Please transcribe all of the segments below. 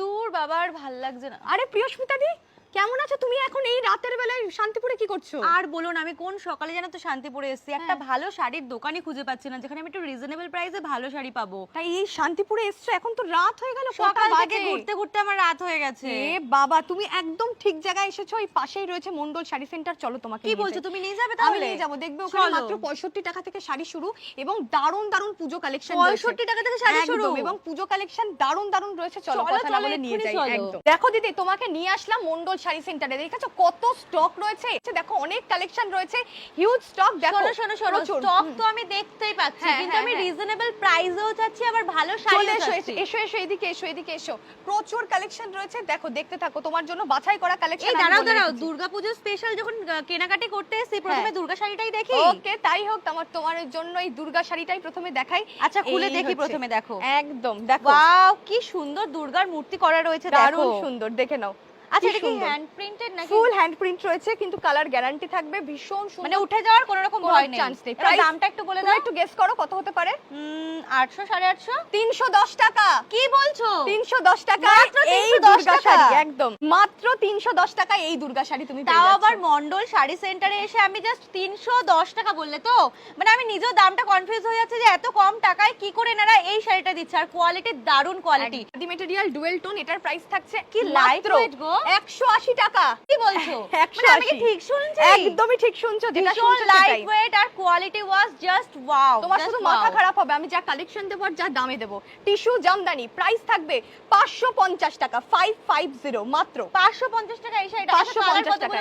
দূর বাবার ভালো লাগছে না। আরে প্রিয়স্মিতা দি কেমন আছো তুমি এখন এই রাতের বেলায় শান্তিপুরে কি করছ? আর বলুন আমি কোন সকালে জানো তো শান্তিপুরে এসেছি? একটা ভালো শাড়ির দোকানই খুঁজে পাচ্ছি না যেখানে আমি একটু রিজনেবল প্রাইসে ভালো শাড়ি পাবো। তাই এই শান্তিপুরে এসছো? এখন তো রাত হয়ে গেল সকাল থেকে ঘুরতে ঘুরতে আমার রাত হয়ে গেছে। এ বাবা তুমি একদম ঠিক জায়গায় এসেছ এই পাশেই রয়েছে মন্ডল শাড়ি সেন্টার চলো তোমাকে কি বলছো তুমি নিয়ে যাবে তাহলে? আমি নিয়ে যাব দেখবে ওখানে মাত্র পঁয়ষট্টি টাকা থেকে শাড়ি শুরু এবং দারুণ দারুণ পুজো কালেকশন 65 টাকা থেকে শাড়ি শুরু? এবং পুজো কালেকশন দারুণ দারুণ রয়েছে চলো চলো, কথা না বলে নিয়ে যাই একদম। দেখো দিদি তোমাকে নিয়ে আসলাম মন্ডল শাড়ি সেন্টারে দেখেছ কত স্টক রয়েছে? দেখো অনেক কালেকশন রয়েছে। হিউজ স্টক দেখো শোনো শোনো শোনো স্টক তো আমি দেখতেই পাচ্ছি হ্যাঁ, কিন্তু হ্যাঁ, আমি। রিজনেবল প্রাইসেও চাচ্ছি আবার ভালো শাড়ি চলে এসো এসো, এদিকে এসো এদিকে এসো। প্রচুর কালেকশন রয়েছে। দেখো দেখতে থাকো তোমার জন্য বাছাই করা কালেকশন এই দাঁড়াও দাঁড়াও দুর্গাপুজো স্পেশাল যখন কেনাকাটি করতে এসেছি প্রথমে হ্যাঁ। দুর্গা শাড়িটাই দেখি। ওকে তাই হোক তোমার তোমার জন্য এই দুর্গা শাড়িটাই প্রথমে দেখাই। আচ্ছা খুলে দেখি প্রথমে দেখো। একদম দেখো। ওয়াও কি সুন্দর দুর্গার মূর্তি করা রয়েছে দারুণ সুন্দর দেখে নাও। আচ্ছা এটা কি হ্যান্ড প্রিন্টেড নাকি? ফুল হ্যান্ড প্রিন্ট রয়েছে কিন্তু কালার গ্যারান্টি থাকবে ভীষণ সুন্দর। মানে উঠে যাওয়ার কোনো রকম ভয় নেই। chance নেই। Price- দামটা একটু বলে দাও। একটু গেস করো কত হতে পারে? উম, আটশো সাড়ে আটশো? তিনশো দশ টাকা। কি বলছো? তিনশো দশ টাকা। মাত্র এই 310 দুর্গা? শাড়ি একদম। মাত্র তিনশো দশ টাকা এই দুর্গা শাড়ি তুমি তাও আবার মন্ডল শাড়ি সেন্টারে এসে আমি জাস্ট তিনশো দশ টাকা বললে তো? মানে আমি নিজেও দামটা কনফিউজ হয়ে যাচ্ছে যে এত কম টাকায় কি করে এনারা এই শাড়িটা দিচ্ছে? আর কোয়ালিটি দারুণ কোয়ালিটি মেটেরিয়াল ডুয়েল টোন এটার প্রাইস থাকছে কি মাত্র lightweight গো? 180 টাকা। কি বলছো? মানে আমি কি ঠিক শুনছি? একদমই ঠিক শুনছো যেটা শুনছো লাইট ওয়েট আর কোয়ালিটি ওয়াজ জাস্ট ওয়াও তোমার শুধু মাথা খারাপ হবে আমি যা কালেকশন দেবো আর যা দামে দেবো। টিস্যু জামদানি প্রাইস থাকবে 550 টাকা 550 মাত্র। পাঁচশো পঞ্চাশ টাকা এই শাড়িটা পাঁচশো পঞ্চাশ টাকা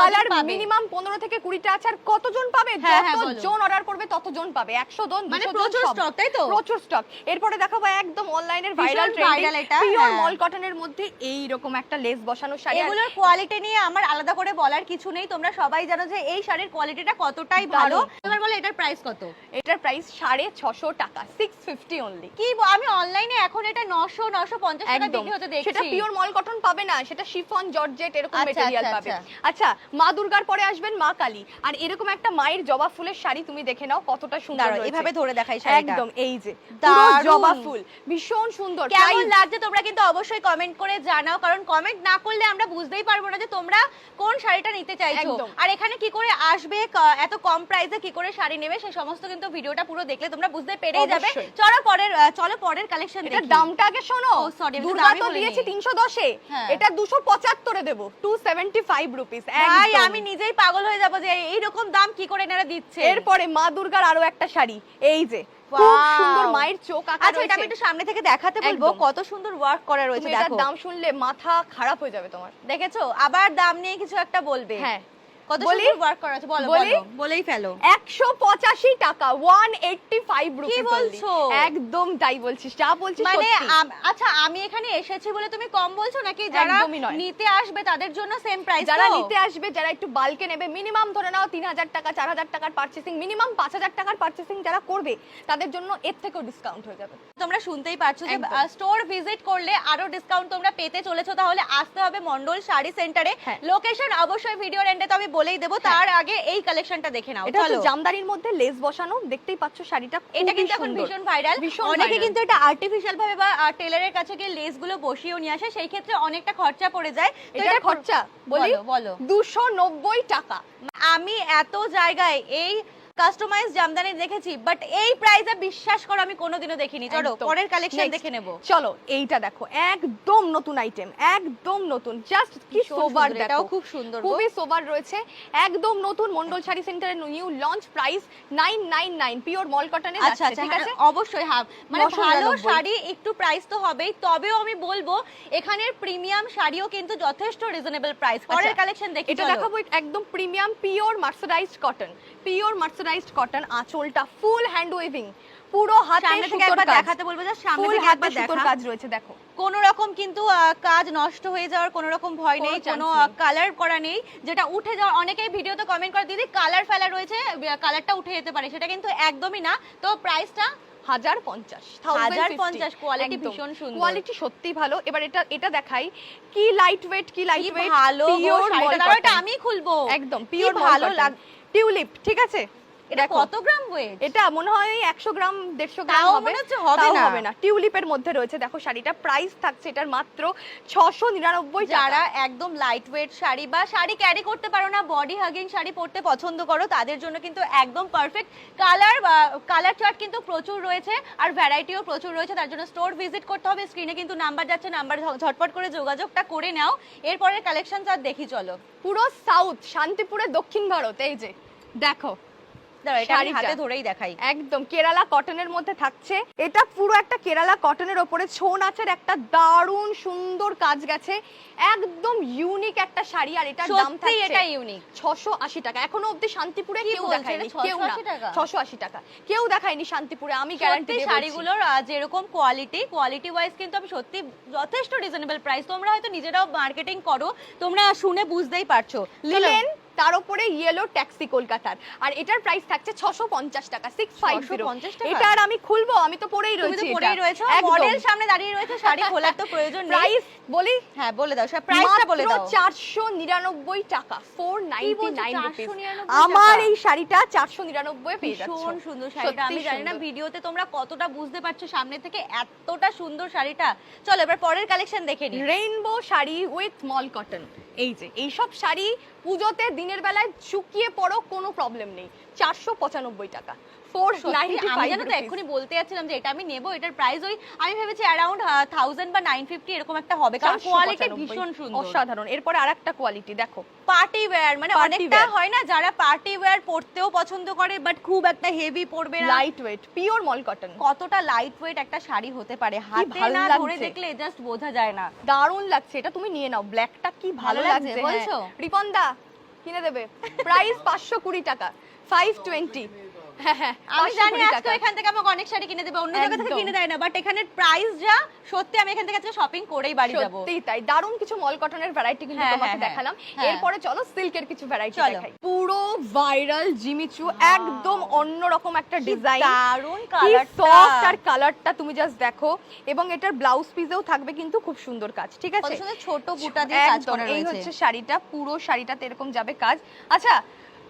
কালার মিনিমাম পনেরো থেকে কুড়িটা আছে আর কতজন পাবে? হ্যাঁ, হ্যাঁ, যতজন অর্ডার করবে ততজন পাবে। একশো জন মানে প্রচুর stock, তাই তো? প্রচুর স্টক এরপরে দেখাবো একদম অনলাইনের ভাইরাল viral পিওর। মল কটনের মধ্যে এই রকম একটা লেস বসানো শাড়ি এগুলোর কোয়ালিটি নিয়ে আমার আলাদা করে বলার কিছু নেই। তোমরা সবাই জানো যে এই শাড়ির কোয়ালিটিটা কতটাই ভালো। এবার বলো এটার প্রাইস কত? এটার প্রাইস সাড়ে ছশো টাকা সিক্স ফিফটি অনলি কি আমি অনলাইনে এখন এটা নশো নশো পঞ্চাশ টাকা বিক্রি হতে দেখছি। সেটা পিওর মল কটন পাবে না সেটা শিফন জর্জেট এরকম আচ্ছা, মেটেরিয়াল আচ্ছা, পাবে। আচ্ছা। আচ্ছা মা দুর্গার পরে আসবেন মা কালী। আর এরকম একটা মায়ের জবা ফুলের শাড়ি তুমি দেখে নাও কতটা সুন্দর এভাবে ধরে দেখাই শাড়িটা। একদম এই যে জবা ফুল ভীষণ সুন্দর। কেমন লাগছে তোমরা কিন্তু অবশ্যই কমেন্ট করে জানাও কারণ কমেন্ট না করলে আমরা বুঝতেই পারব না যে তোমরা কোন শাড়িটা নিতে চাইছো। আর এখানে কি করে আসবে এত কম প্রাইসে কি করে শাড়ি নেবে সেই সমস্ত কিন্তু ভিডিওটা পুরো দেখলে তোমরা বুঝতে পেরেই যাবে। চলো পরের চলো পরের কালেকশন এটার দামটা আগে শোনো। তো দুর্গা তো দিয়েছি তিনশো দশে। হ্যাঁ। এটা দুশো পঁচাত্তরে দেবো টু সেভেন্টি ফাইভ রুপিস ভাই আমি নিজেই পাগল হয়ে যাব যে এইরকম দাম কি করে এনারা দিচ্ছে? এরপরে মা দুর্গার আরও একটা শাড়ি এই যে খুব সুন্দর মায়ের চোখ আঁকা আচ্ছা এটা আমি একটু সামনে থেকে দেখাতে বলব। কত সুন্দর ওয়ার্ক করা রয়েছে দেখো। দাম শুনলে মাথা খারাপ হয়ে যাবে তোমার। দেখেছ? আবার দাম নিয়ে কিছু একটা বলবে। হ্যাঁ। কত বলি? সুন্দর ওয়ার্ক করা আছে বলো বলি? বলো। বলেই ফেলো। একশো পঁচাশি টাকা ওয়ান এইটটি ফাইভ রুপিস বলছো? একদম তাই বলছিস যা বলছিস মানে আচ্ছা আমি এখানে এসেছি বলে তুমি কম বলছো নাকি যারা নিতে আসবে তাদের জন্য সেম প্রাইস যারা নিতে আসবে যারা একটু বালকে নেবে মিনিমাম ধরে নাও তিন হাজার টাকা চার হাজার টাকার পার্চেসিং মিনিমাম পাঁচ হাজার টাকার পার্চেসিং যারা করবে তাদের জন্য এর থেকেও ডিসকাউন্ট হয়ে যাবে। তোমরা শুনতেই পারছ যে স্টোর ভিজিট করলে আরও ডিসকাউন্ট তোমরা পেতে চলেছো তাহলে আসতে হবে মন্ডল শাড়ি সেন্টারে হ্যাঁ। লোকেশন অবশ্যই ভিডিওর এন্ডে তো আমি বলেই দেবো তার আগে এই কালেকশনটা দেখে নাও এটা হচ্ছে জামদানির মধ্যে লেস বসানো দেখতেই পাচ্ছ শাড়িটা এটা কিন্তু এখন ভীষণ ভাইরাল অনেকে কিন্তু এটা আর্টিফিশিয়াল ভাবে বা টেলারের কাছে গিয়ে লেসগুলো বসিয়েও নিয়ে আসে সেই ক্ষেত্রে অনেকটা খরচা পড়ে যায়। তো এটা খরচা বলি বলো, বলো। দুশো নব্বই টাকা। আমি এত জায়গায় এই কাস্টমাইজ জামদানি দেখেছি বাট এই প্রাইসে বিশ্বাস করো আমি কোনোদিনও দেখিনি। চলো পরের কালেকশন দেখে নেব। চলো এইটা দেখো একদম নতুন আইটেম একদম নতুন জাস্ট কি সোবার এটাও খুব সুন্দর খুবই সোবার রয়েছে একদম নতুন মন্ডল শাড়ি সেন্টারের নিউ লঞ্চ প্রাইস 999 পিওর মল কটনের আচ্ছা আচ্ছা ঠিক হ্যাঁ, আছে? অবশ্যই হ্যাঁ মানে ভালো শাড়ি একটু প্রাইস তো হবেই তবেও আমি বলব এখানের প্রিমিয়াম শাড়িও কিন্তু যথেষ্ট রিজনেবল প্রাইস পরের আচ্ছা, কালেকশন দেখি এটা। দেখাবো একদম premium pure mercerised cotton pure mercerised cotton আঁচলটা ফুল হ্যান্ড ওয়েভিং পুরো হাতে থেকে একবার দেখাতে বলব যে সামনে থেকে একবার দেখা। কাজ রয়েছে দেখো। কোনো রকম কিন্তু কাজ নষ্ট হয়ে যাওয়ার কোনো রকম ভয় নেই কোনো কালার করা নেই যেটা উঠে যাওয়ার অনেকেই ভিডিওতে কমেন্ট করে দিদি কালার ফেলা রয়েছে কালারটা উঠে যেতে পারে। সেটা কিন্তু একদমই না। তো প্রাইসটা হাজার পঞ্চাশ হাজার পঞ্চাশ, quality ভীষণ সুন্দর। কোয়ালিটি সত্যি ভালো। এবার এটা এটা দেখাই। কি লাইট ওয়েট কি লাইট ওয়েট ভালো আমি খুলবো একদম পিওর ভালো লাগ টিউলিপ ঠিক আছে? এটা। কত গ্রাম ওয়েট এটা মনে হয় ওই একশো গ্রাম দেড়শো গ্রাম হবে। হবে না। হবে না। টিউলিপের মধ্যে রয়েছে দেখো শাড়িটা প্রাইস থাকছে এটার মাত্র ছশো নিরানব্বই যারা একদম লাইট ওয়েট শাড়ি বা শাড়ি ক্যারি করতে পারো না বডি হাগিং শাড়ি পরতে পছন্দ করো তাদের জন্য কিন্তু একদম পারফেক্ট কালার কালার চার্ট কিন্তু প্রচুর রয়েছে আর ভ্যারাইটিও প্রচুর রয়েছে তার জন্য স্টোর ভিজিট করতে হবে স্ক্রিনে কিন্তু নাম্বার যাচ্ছে নাম্বার ঝটপট করে যোগাযোগটা করে নাও। এরপরের কালেকশন আর দেখি চলো। পুরো সাউথ শান্তিপুরের দক্ষিণ ভারত এই যে দেখো। দাঁড়াও, এটা আমি শাড়িটা। হাতে ধরেই দেখাই। একদম কেরালা কটনের মধ্যে থাকছে। এটা পুরো একটা কেরালা কটনের ওপরে ছৌ নাচের একটা দারুণ সুন্দর কাজ গেছে। একদম ইউনিক একটা শাড়ি আর এটার দাম থাকছে এটা ইউনিক ছশো আশি টাকা। এখনও অব্দি শান্তিপুরে কেউ দেখায়নি। কেউ না 680 টাকা? কেউ দেখায়নি শান্তিপুরে আমি গ্যারান্টি শাড়িগুলোর যেরকম কোয়ালিটি কোয়ালিটি ওয়াইজ কিন্তু আমি সত্যি যথেষ্ট রিজনেবল প্রাইস তোমরা হয়তো নিজেরাও মার্কেটিং করো তোমরা শুনে বুঝতেই পারছ। লিলেন তার উপরে ইয়েলো ট্যাক্সি কলকাতার। আর এটার প্রাইস থাকছে ছশো পঞ্চাশ টাকা সিক্স ফাইভ 650 এটা আর আমি খুলবো আমি তো পরেই রয়েছি পরেই রয়েছো মডেল সামনে দাঁড়িয়ে রয়েছে শাড়ি খোলার তো প্রয়োজন নেই। প্রাইস বলি? হ্যাঁ বলে দাও প্রাইসটা বলে দাও। চারশো নিরানব্বই টাকা ফোর নাইনটি 499 আমার এই শাড়িটা চারশো নিরানব্বই পেয়ে যাচ্ছ। ভীষণ সুন্দর শাড়িটা। আমি জানি না ভিডিওতে তোমরা কতটা বুঝতে পারছ সামনে থেকে এতটা সুন্দর শাড়িটা। চলো এবার পরের কালেকশন দেখে নি rainbow sari with mul cotton এই যে এইসব শাড়ি পুজোতে দিনের বেলায় শুকিয়ে পড়ো কোনো প্রবলেম নেই। চারশো পঁচানব্বই টাকা। ফোর সত্যি, আমি জানো তো এক্ষুনি বলতে যাচ্ছিলাম যে এটা আমি নেব এটার প্রাইস ওই আমি ভেবেছি অ্যারাউন্ড থাউজেন্ড বা নাইন ফিফটি এরকম একটা হবে কারণ কোয়ালিটি ভীষণ সুন্দর। অসাধারণ। এরপরে আরেকটা কোয়ালিটি দেখো। পার্টি ওয়্যার মানে অনেকটা হয় না যারা পার্টি ওয়্যার পরতেও পছন্দ করে বাট খুব একটা হেভি পরবে না। Light weight pure mul cotton কতটা লাইট ওয়েট একটা শাড়ি হতে পারে হাতে ভালো না ধরে দেখলে জাস্ট বোঝা যায় না। দারুণ লাগছে এটা তুমি নিয়ে নাও। ব্ল্যাকটা কি ভালো লাগছে, বলছো? হ্যাঁ। রিপন দা কিনে দেবে। প্রাইস পাঁচশো কুড়ি টাকা। ফাইভ টোয়েন্টি আমি জানি আজকে এখান থেকে আমাকে অনেক শাড়ি কিনে দেবে অন্য জায়গা থেকে কিনে দেয় না বাট এখানে প্রাইস যা সত্যি আমি এখান থেকে আজকে শপিং করেই বাড়ি যাব। সত্যিই তাই। দারুণ কিছু মল কটনের ভ্যারাইটি কিন্তু হ্যাঁ, তোমাকে হ্যাঁ, হ্যাঁ। দেখালাম। হ্যাঁ। এরপরে চলো সিল্কের কিছু ভ্যারাইটি দেখাই। পুরো ভাইরাল জিমিচু একদম অন্যরকম একটা ডিজাইন দারুণ কি কালারটা সফট আর কালারটা তুমি জাস্ট দেখো। এবং এটার ব্লাউজ পিসেও থাকবে কিন্তু খুব সুন্দর কাজ ঠিক আছে? ছোট বুটা দিয়ে কাজ করা এই হচ্ছে শাড়িটা পুরো শাড়িটাতে এরকম যাবে কাজ। আচ্ছা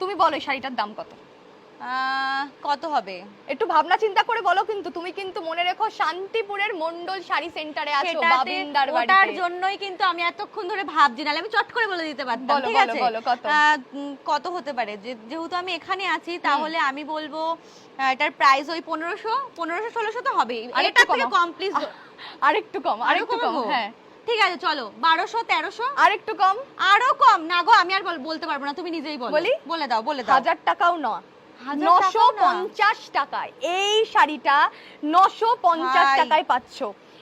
তুমি বলো শাড়িটার দাম কত? কত হবে? একটু ভাবনা চিন্তা করে বলো কিন্তু তুমি কিন্তু মনে রেখো শান্তিপুরের মন্ডল শাড়ি সেন্টারে আছো বাবিন্দার ওটার জন্যই কিন্তু আমি এতক্ষণ ধরে ভাবছি নাহলে আমি চট করে বলে দিতে পারতাম ঠিক আছে? বলো, কত? কত হতে পারে? যেহেতু আমি এখানে আছি তাহলে আমি বলব এটার প্রাইস ওই পনেরোশো পনেরোশো ষোলোশো তো হবেই। আরেকটু এটার থেকে কম প্লিজ আরেকটু কম আরেকটু কম হ্যাঁ। ঠিক আছে চলো বারোশো তেরোশো? আর একটু কম। আরও কম? না গো আমি আর বলতে পারব না তুমি নিজেই বলো। বলি? বলে দাও বলে দাও। হাজার টাকাও না হাজার নশো? পঞ্চাশ টাকায় এই শাড়িটা নশো পঞ্চাশ। টাকায় পাচ্ছ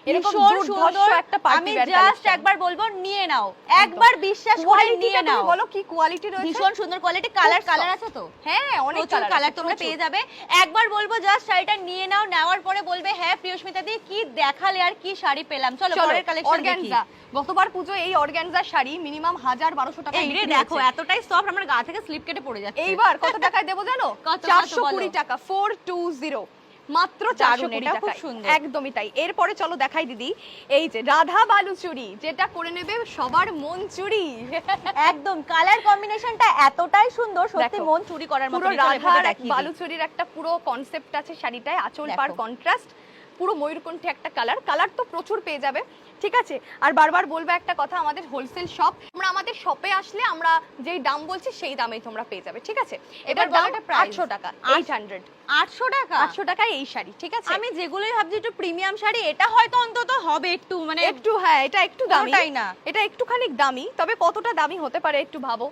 এরকম সুন্দর। একটা পার্টি আমি জাস্ট একবার বলব নিয়ে নাও। একবার বিশ্বাস করে নিয়ে নাও। বলো কি কোয়ালিটি রয়েছে? ভীষণ সুন্দর কোয়ালিটি কালার কালার আছে তো? হ্যাঁ অনেক কালার তোমরা পেয়ে যাবে। একবার বলব জাস্ট শাড়িটা নিয়ে নাও নেওয়ার পরে বলবে হ্যাঁ প্রিয়স্মিতা দি কি দেখালে আর কি শাড়ি পেলাম? চলো পরের কালেকশন দেখি। গতবার পুজো এই অর্গানজা শাড়ি মিনিমাম হাজার বারোশো টাকা এই দেখো এতটাই সফট আমার গা থেকে স্লিপ কেটে পড়ে যাচ্ছে। এইবার কত টাকায় দেবো জানো? চারশো কুড়ি টাকা ফোর টু জিরো মাত্র চারশো কোটি টাকা। একদমই তাই এরপরে চলো দেখাই দিদি এই যে রাধা বালু চুরি যেটা করে নেবে সবার মন চুরি একদম কালার কম্বিনেশনটা এতটাই সুন্দর সত্যি মন চুরি করার মতো রাধা রাধার বালু চুরির একটা পুরো কনসেপ্ট আছে শাড়িটায় আঁচল। পার কন্ট্রাস্ট পুরো ময়ূরকণ্ঠী একটা কালার কালার তো প্রচুর পেয়ে যাবে ঠিক আছে? আর বারবার বলব একটা কথা আমাদের হোলসেল শপ তোমরা আমাদের শপে আসলে আমরা যেই দাম বলছি সেই দামেই তোমরা পেয়ে যাবে ঠিক আছে? এবার এটার বলো দাম এটা price। আটশো টাকা এইট হান্ড্রেড আটশো টাকা? আটশো টাকায় এই শাড়ি ঠিক আছে? আমি যেগুলোই ভাবছি একটু প্রিমিয়াম শাড়ি এটা হয়তো অন্তত হবে একটু মানে একটু হ্যাঁ এটা একটু দামি। কোনোটাই না। এটা একটুখানি দামি তবে কতটা দামি হতে পারে একটু ভাবো।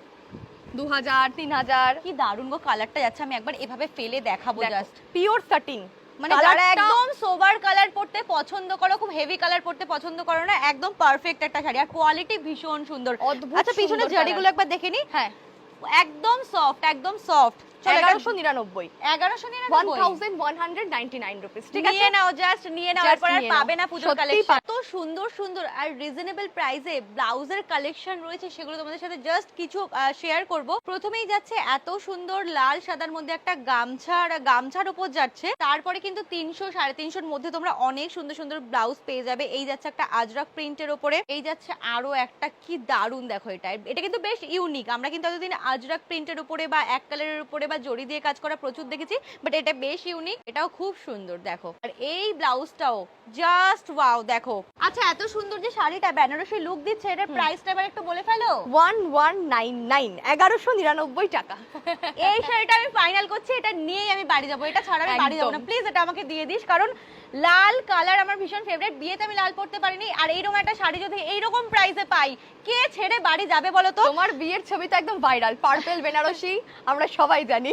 দু হাজার তিন হাজার। কি দারুণ গো কালারটা যাচ্ছে আমি একবার এভাবে ফেলে দেখাবো জাস্ট পিওর সাটিন মানে যারা একদম সোবার কালার পড়তে পছন্দ করো খুব হেভি কালার পড়তে পছন্দ করো না একদম পারফেক্ট একটা শাড়ি। আর কোয়ালিটি ভীষণ সুন্দর। আচ্ছা পিছনে জারিগুলো একবার দেখে নি? হ্যাঁ। একদম সফট একদম সফট এগারোশো নিরানব্বই। এগারোশো ওয়ান নিরানব্বই। Thousand one hundred ninety nine rupees ঠিক আছে? নিয়ে নাও জাস্ট নিয়ে নাও এরপর আর পাবে না পুজোর কালেকশন তো সুন্দর সুন্দর আর রিজনেবল প্রাইসে ব্লাউজের কালেকশন রয়েছে সেগুলো তোমাদের সাথে জাস্ট কিছু শেয়ার করব। প্রথমেই যাচ্ছে এত সুন্দর লাল সাদার মধ্যে একটা গামছা আর গামছার উপর যাচ্ছে। তারপরে কিন্তু তিনশো সাড়ে তিনশোর মধ্যে তোমরা অনেক সুন্দর সুন্দর ব্লাউজ পেয়ে যাবে। এই যাচ্ছে একটা আজরাক প্রিন্টের ওপরে এই যাচ্ছে আরও একটা কি দারুণ দেখো এটা। এটা কিন্তু বেশ ইউনিক আমরা কিন্তু এতদিন আজরাক প্রিন্টের উপরে বা এক কালারের উপরে বা জড়ি দিয়ে কাজ করা প্রচুর দেখেছি বাট এটা বেশ ইউনিক এটাও খুব সুন্দর দেখো। আর এই ব্লাউজটাও জাস্ট ওয়াও দেখো। আচ্ছা এত সুন্দর যে শাড়িটা বেনারসি লুক দিচ্ছে এটার প্রাইসটা এবার একটু বলে ফেলো? ওয়ান ওয়ান নাইন নাইন এগারোশো নিরানব্বই টাকা। এই শাড়িটা আমি ফাইনাল করছি এটা নিয়েই আমি বাড়ি যাব এটা ছাড়া আমি বাড়ি যাব না। প্লিজ এটা আমাকে দিয়ে দিস কারণ লাল কালার আমার ভীষণ ফেভারিট বিয়েতে আমি লাল পরতে পারিনি আর এইরকম একটা শাড়ি যদি এইরকম প্রাইসে পাই কে ছেড়ে বাড়ি যাবে বলো তো? তোমার বিয়ের ছবি তো একদম ভাইরাল পার্পেল বেনারসি আমরা সবাই জানি।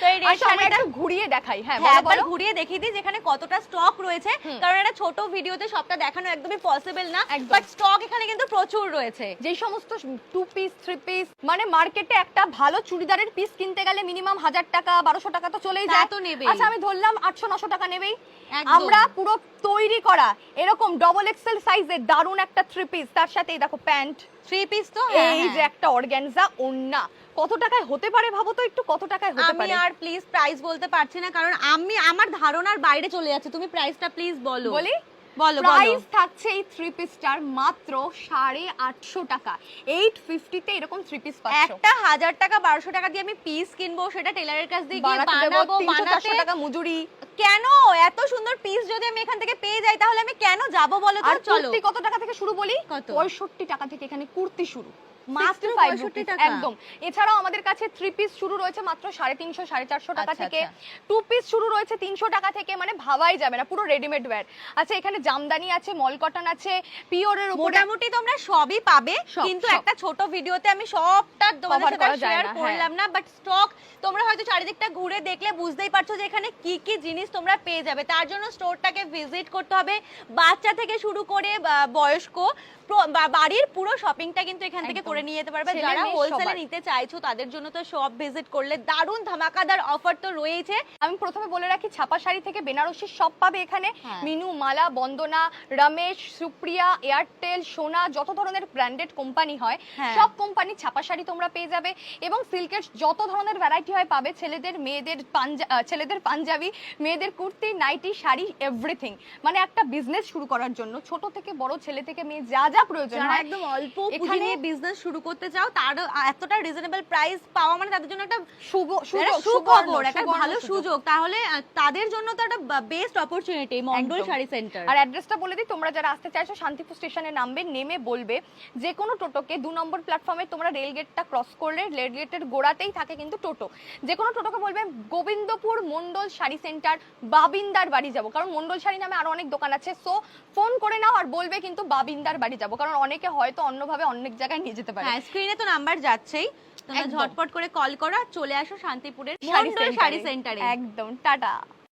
তো এই আচ্ছা শাড়িটা- একটু ঘুরিয়ে দেখাই। হ্যাঁ হ্যাঁ একবার ঘুরিয়ে দেখিয়ে দিই যেখানে কতটা স্টক রয়েছে। কারণ এটা ছোট ভিডিওতে সবটা দেখানো একদমই পসিবল না। বাট স্টক এখানে কিন্তু প্রচুর রয়েছে। যেই সমস্ত টু পিস থ্রি পিস মানে মার্কেটে একটা ভালো চুড়িদারের পিস কিনতে গেলে মিনিমাম হাজার টাকা বারোশো টাকা তো চলেই যায়। তো নেবেই। আচ্ছা আমি ধরলাম আটশো নশো টাকা নেবেই। আমরা পুরো তৈরি করা এরকম ডবল এক্সেল সাইজের দারুণ একটা থ্রি পিস তার সাথে এই দেখো প্যান্ট থ্রি পিস তো? হ্যাঁ, এই যে হ্যাঁ। একটা অর্গানজা ওন্না কত টাকায় হতে পারে ভাবো তো একটু কত টাকায় হতে পারে? আমি আর প্লিজ প্রাইস বলতে পারছি না কারণ আমি আমার ধারণার বাইরে চলে যাচ্ছে তুমি প্রাইসটা প্লিজ বলো। বলি? বলো প্রাইস থাকছে এই থ্রি পিসটার মাত্র সাড়ে আটশো টাকা। এইট ফিফটিতে এরকম থ্রি পিস পাচ্ছ। একটা হাজার টাকা বারোশো টাকা দিয়ে আমি পিস কিনবো সেটা টেলারের কাছ দিয়ে গিয়ে বানাবো বানাতে টাকা মজুরি। কেন? এত সুন্দর পিস যদি আমি এখান থেকে পেয়ে যাই তাহলে আমি কেন যাব বলো তো? চলো। কত টাকা থেকে শুরু বলি? কত? পঁয়ষট্টি টাকা থেকে এখানে কুর্তি শুরু। মাত্র 65 65 টাকা? একদম এছাড়াও আমাদের কাছে থ্রি পিস শুরু রয়েছে মাত্র সাড়ে তিনশো সাড়ে চারশো টাকা আচ্ছা, থেকে আচ্ছা। টু পিস শুরু রয়েছে তিনশো টাকা থেকে মানে ভাবাই যাবে না পুরো রেডিমেড ওয়্যার আচ্ছা এখানে জামদানি আছে মল কটন আছে পিওরের উপরে মোটামুটি তোমরা সবই পাবে কিন্তু একটা ছোট ভিডিওতে আমি সবটা তোমাদের সাথে শেয়ার হ্যাঁ। করলাম না বাট স্টক তোমরা হয়তো চারিদিকটা ঘুরে দেখলে বুঝতেই পারছ যে এখানে কি কি জিনিস তোমরা পেয়ে যাবে তার জন্য স্টোরটাকে ভিজিট করতে হবে বাচ্চা থেকে শুরু করে বয়স্ক বাড়ির পুরো শপিংটা কিন্তু এখান থেকে। করে নিয়ে যেতে পারবে। যারা হোলসেলে নিতে চাইছো তাদের জন্য তো শপ ভিজিট করলে দারুণ ধামাকাদার অফার তো রয়েছে আমি প্রথমে বলে রাখি ছাপা শাড়ি থেকে বেনারসি সব পাবে এখানে। হ্যাঁ। মিনু মালা বন্দনা রমেশ সুপ্রিয়া এয়ারটেল সোনা যত ধরনের ব্র্যান্ডেড কোম্পানি হয় হ্যাঁ। সব কোম্পানির ছাপা শাড়ি তোমরা পেয়ে যাবে। এবং সিল্কের যত ধরনের ভ্যারাইটি হয় পাবে ছেলেদের মেয়েদের পাঞ্জা ছেলেদের পাঞ্জাবি মেয়েদের কুর্তি নাইটি শাড়ি এভরিথিং মানে একটা বিজনেস শুরু করার জন্য ছোট থেকে বড় ছেলে থেকে মেয়ে যা যা প্রয়োজন হয়। একদম অল্প পুঁজি নিয়ে বিজনেস শুরু করতে চাও তার এতটা রিজনেবল প্রাইস পাওয়া মানে তাদের জন্য একটা সুখবর একটা ভালো সুযোগ। তাহলে তাদের জন্য তো একটা best opportunity Mondal sari centre আর অ্যাড্রেসটা বলে দিই তোমরা যারা আসতে চাইছো শান্তিপুর স্টেশনে নামবে নেমে বলবে যে কোনো টোটোকে দু নম্বর প্ল্যাটফর্মে তোমরা রেল গেটটা ক্রস করলে রেল গেটের গোড়াতেই থাকে কিন্তু টোটো। যে কোনো টোটোকে বলবে গোবিন্দপুর মন্ডল শাড়ি সেন্টার বাবিন্দার বাড়ি যাব। কারণ মন্ডল শাড়ি নামে আরও অনেক দোকান আছে। সো ফোন করে নাও আর বলবে কিন্তু বাবিন্দার বাড়ি যাব। কারণ অনেকে হয়তো অন্যভাবে অনেক জায়গায় নিয়ে যেতে পারে। হ্যাঁ স্ক্রিনে তো নাম্বার যাচ্ছেই। তোমরা ঝটপট করে কল করো আর চলে আসো শান্তিপুরের শাড়ি। সেন্টারে একদম টাটা।